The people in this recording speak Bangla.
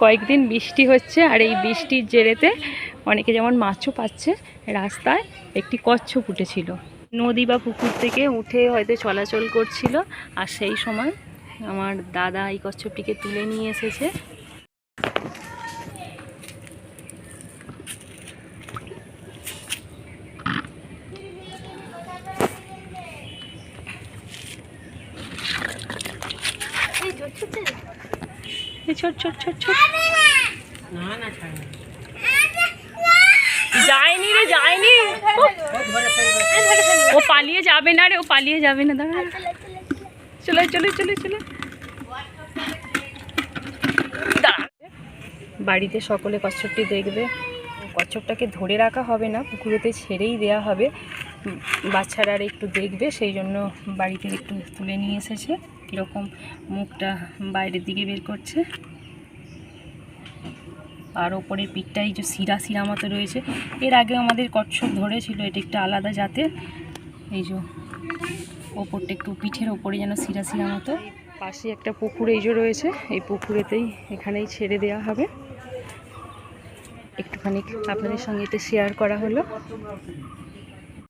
কয়েকদিন বৃষ্টি হচ্ছে আর এই বৃষ্টির জেরেতে অনেকে যেমন মাছও পাচ্ছে, রাস্তায় একটি কচ্ছপ উঠেছিল। নদী বা পুকুর থেকে উঠে হয়তো চলাচল করছিল আর সেই সময় আমার দাদা এই কচ্ছপটিকে তুলে নিয়ে এসেছে। ছোট ছোট ছোট ছোট। যায়নি রে যায়নি। ও পালিয়ে যাবে না রে ও পালিয়ে যাবে না দাঁড়া। চলে চলে চলে চলে। বাড়িতে সকলে কচ্ছপটি দেখবে। কচ্ছপটাকে ধরে রাখা হবে না, পুকুরেতে ছেড়েই দেওয়া হবে। বাচ্চারা আর একটু দেখবে, সেই জন্য বাড়িতে একটু তুলে নিয়ে এসেছে। কীরকম মুখটা বাইরের দিকে বের করছে। আর ওপরের এই যে শিরা শিরা মতো রয়েছে। এর আগে আমাদের কচ্ছপ ধরেছিল, এটা একটা আলাদা জাতের। এই যে ওপরটা একটু পিঠের ওপরে যেন শিরা শিরা মতো। পাশে একটা পুকুর এই যে রয়েছে, এই পুকুরেতেই এখানেই ছেড়ে দেওয়া হবে। একটুখানি আপনাদের সঙ্গে এতে শেয়ার করা হলো।